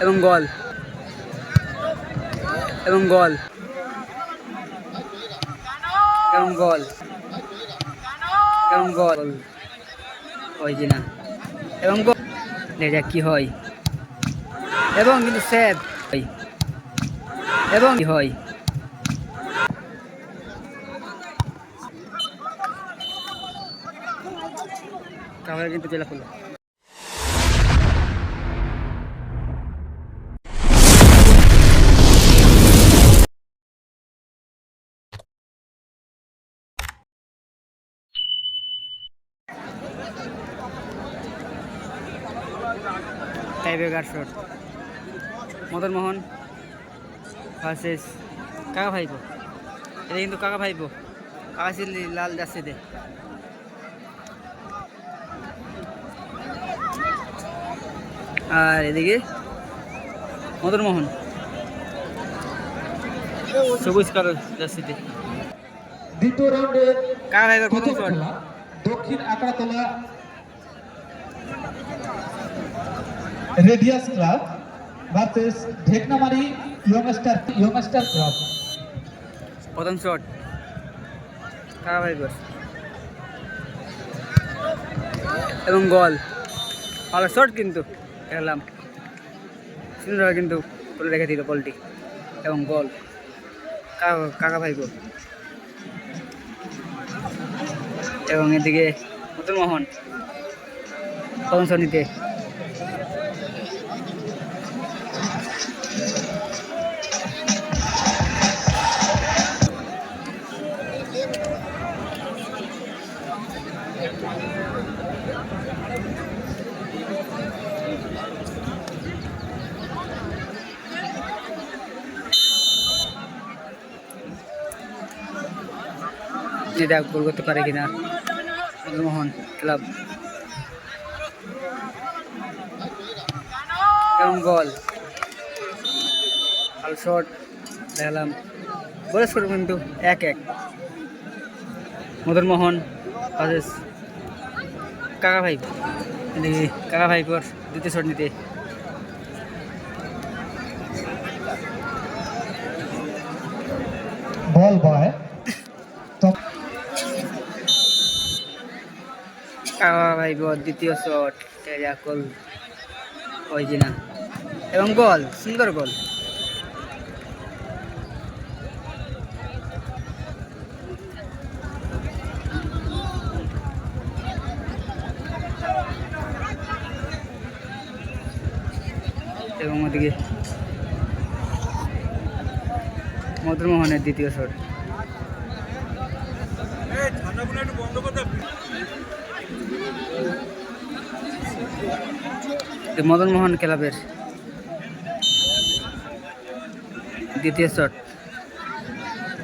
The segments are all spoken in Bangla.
এবং গল। এবং গল। এবং গল। এবং গল। হয় কি না এবং গল। দেখা কি হয়? এবং কিন্তু সেভ। হয় এবং কি হয়? কাভারে কিন্তু জেলা খুললো। Tiebreaker shot Madan Mohan versus কাকা ভাইপো। এটা কিন্তু কাকা ভাইপো। কাকা চিল্লি লাল যাচ্ছে দে। আর এদিকে মদন মোহন। সবুজ কালো জার্সিতে দ্বিতীয় রাউন্ডের কাকা প্রথম প্রথম shot Dakshin Akratala radius club versus Dheknamari youngster youngster club প্রথম শট ভাইপোর এবং গল ভালো শট কিন্তু খেলাম সুন্দরভাবে কিন্তু তুলে রেখে দিল বলটি এবং গল কাকা কাকা ভাইপো এবং এদিকে মদন মোহন প্রথম শট নিতে এটা গোল করতে পারে কিনা? মদন মোহন ক্লাব। এবং গোল ভালো শট, দেখালাম। বলে কিন্তু এক এক। মদন মোহন ভার্সেস কাকা ভাই কাকা ভাই পর দ্বিতীয় শট নিতে। বল বয় কাকা ভাই দ্বিতীয় শট তেজা গোল ওই কিনা এবং গোল সুন্দর গোল এবং ওদিকে মধুরমোহনের দ্বিতীয় শট। এই মদন মোহন ক্লাবের দ্বিতীয় শট।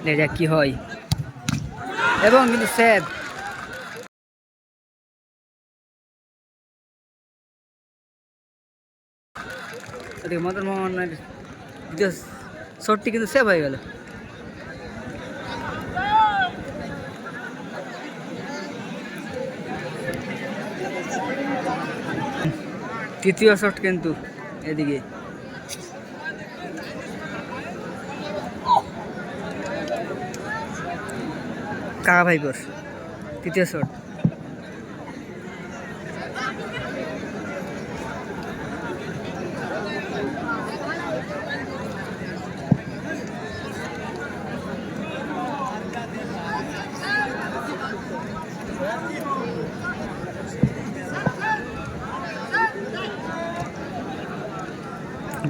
দেখা কি হয়? এবং কিন্তু সেভ। এদিকে মদন মোহনের শটটি কিন্তু সেভ হয়ে গেল তৃতীয় শট কিন্তু এদিকে কাকা ভাইপর তৃতীয় শট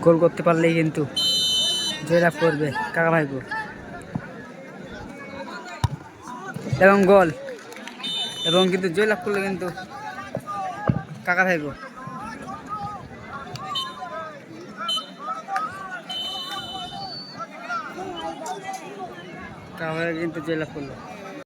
গোল করতে পারলেই কিন্তু জয়লাভ করবে কাকা ভাইপুর এবং গোল। এবং কিন্তু জয়লাভ করলে কিন্তু কাকা ভাইপুর ভাই কিন্তু জয়লাভ করল।